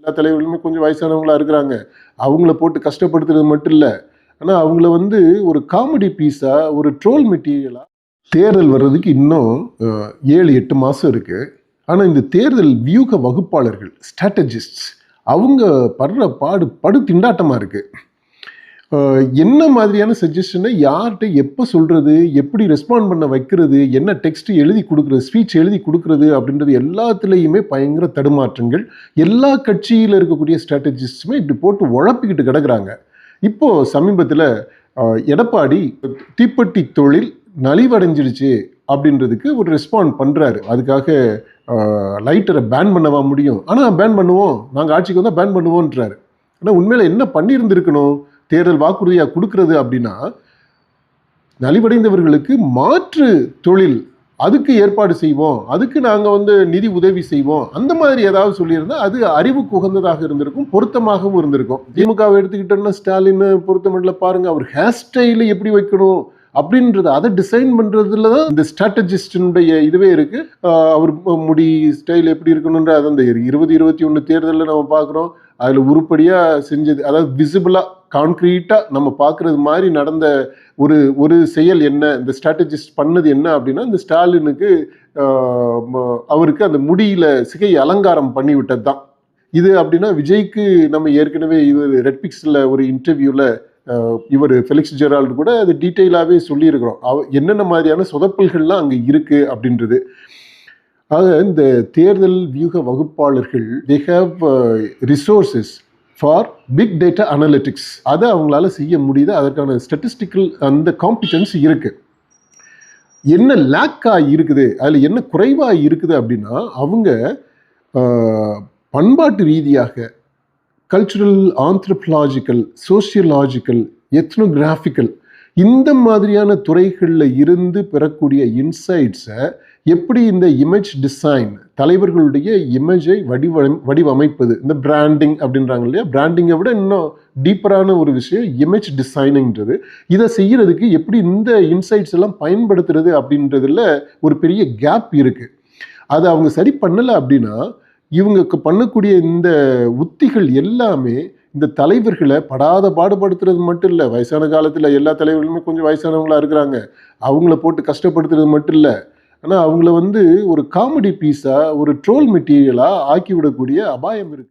எல்லா தலைவர்களுமே கொஞ்சம் வயசானவங்களா இருக்கிறாங்க. அவங்கள போட்டு கஷ்டப்படுத்துறது மட்டும் இல்லை. ஆனால் அவங்கள வந்து ஒரு காமெடி பீஸாக ஒரு ட்ரோல் மெட்டீரியலாக தேர்தல் வர்றதுக்கு இன்னும் ஏழு எட்டு மாதம் இருக்குது ஆனால் இந்த தேர்தல் வியூக வகுப்பாளர்கள் ஸ்ட்ராட்டஜிஸ்ட்ஸ் அவங்க படுற பாடு படு திண்டாட்டமாக இருக்குது என்ன மாதிரியான சஜஷனை யார்கிட்ட எப்போ சொல்கிறது எப்படி ரெஸ்பாண்ட் பண்ண வைக்கிறது என்ன டெக்ஸ்ட் எழுதி கொடுக்குறது ஸ்பீச் எழுதி கொடுக்குறது அப்படின்றது எல்லாத்துலேயுமே பயங்கர தடுமாற்றங்கள். எல்லா கட்சியில் இருக்கக்கூடிய ஸ்ட்ராட்டஜிஸ்டுமே இப்படி போட்டு உழப்பிக்கிட்டு கிடக்குறாங்க. இப்போது சமீபத்தில் எடப்பாடி தீப்பெட்டி தொழில் நலிவடைஞ்சிடுச்சு அப்படின்றதுக்கு ஒரு ரெஸ்பாண்ட் பண்ணுறாரு அதுக்காக லைட்டரை பேன் பண்ணவா முடியும்? ஆனால் பேன் பண்ணுவோம். நாங்கள் ஆட்சிக்கு வந்தால் பேன் பண்ணுவோன்றாரு ஆனால் உண்மையில் என்ன பண்ணியிருந்திருக்கணும்? தேர்தல் வாக்குறுதியாக கொடுக்கறது அப்படின்னா நலிவடைந்தவர்களுக்கு மாற்று தொழில் அதுக்கு ஏற்பாடு செய்வோம் அதுக்கு நாங்கள் வந்து நிதி உதவி செய்வோம் அந்த மாதிரி ஏதாவது சொல்லியிருந்தால் அது அறிவுக்கு உகந்ததாக இருந்திருக்கும் பொருத்தமாகவும் இருந்திருக்கும். திமுகவை எடுத்துக்கிட்டோம்னா ஸ்டாலின் பொருத்தமட்டில் பாருங்கள் அவர் ஹேர் ஸ்டைலு எப்படி வைக்கணும் அப்படின்றத அதை டிசைன் பண்ணுறதுல தான் இந்த ஸ்ட்ராட்டஜிஸ்டினுடைய இதுவே இருக்குது அவர் முடி ஸ்டைல் எப்படி இருக்கணுன்ற அது அந்த இருபது இருபத்தி ஒன்று தேர்தலில் நம்ம பார்க்குறோம். அதில் உருப்படியாக செஞ்சது அதாவது விசிபிளாக கான்க்ரீட்டாக நம்ம பார்க்குறது மாதிரி நடந்த ஒரு ஒரு செயல் என்ன? இந்த ஸ்ட்ராட்டஜிஸ்ட் பண்ணது என்ன அப்படின்னா இந்த ஸ்டாலினுக்கு அவருக்கு அந்த முடியில சிகை அலங்காரம் பண்ணி விட்டது தான் இது அப்படின்னா விஜய்க்கு நம்ம ஏற்கனவே இவர் ரெட்பிக்ஸில் ஒரு இன்டர்வியூவில் இவர் ஃபெலிக்ஸ் ஜெரால்டு கூட அது டீட்டெயிலாகவே சொல்லியிருக்கிறோம். அவ என்னென்ன மாதிரியான சொதப்பல்கள்லாம் அங்கே இருக்குது அப்படின்றது. ஆக இந்த தேர்தல் வியூக வகுப்பாளர்கள் they have resources for big data analytics அதை அவங்களால செய்ய முடியுது. அதற்கான ஸ்டட்டிஸ்டிக்கல் அந்த காம்பிடன்ஸ் இருக்குது என்ன லேக்காக இருக்குது அதில் என்ன குறைவாக இருக்குது அப்படின்னா அவங்க பண்பாட்டு ரீதியாக கல்ச்சுரல் ஆந்த்ரப்லாஜிக்கல் சோசியலாஜிக்கல் எத்னோகிராஃபிக்கல் இந்த மாதிரியான துறைகளில் இருந்து பெறக்கூடிய இன்சைட்ஸை எப்படி இந்த இமேஜ் டிசைன் தலைவர்களுடைய இமேஜை வடிவ வடிவமைப்பது இந்த பிராண்டிங் அப்படின்றாங்க இல்லையா? பிராண்டிங்கை விட இன்னும் டீப்பரான ஒரு விஷயம் இமேஜ் டிசைனிங்கிறது இதை செய்கிறதுக்கு எப்படி இந்த இன்சைட்ஸ் எல்லாம் பயன்படுத்துறது அப்படின்றதுல ஒரு பெரிய கேப் இருக்குது அதை அவங்க சரி பண்ணலை அப்படின்னா இவங்க பண்ணக்கூடிய இந்த உத்திகள் எல்லாமே இந்த தலைவர்களை படாத பாடுபடுத்துறது மட்டும் இல்லை. வயசான காலத்தில் எல்லா தலைவர்களுமே கொஞ்சம் வயசானவங்களா இருக்கிறாங்க. அவங்கள போட்டு கஷ்டப்படுத்துறது மட்டும் இல்லை. ஆனால் அவங்கள வந்து ஒரு காமெடி பீஸாக ஒரு ட்ரோல் மெட்டீரியலாக ஆக்கி விடக்கூடிய அபாயம் இருக்குது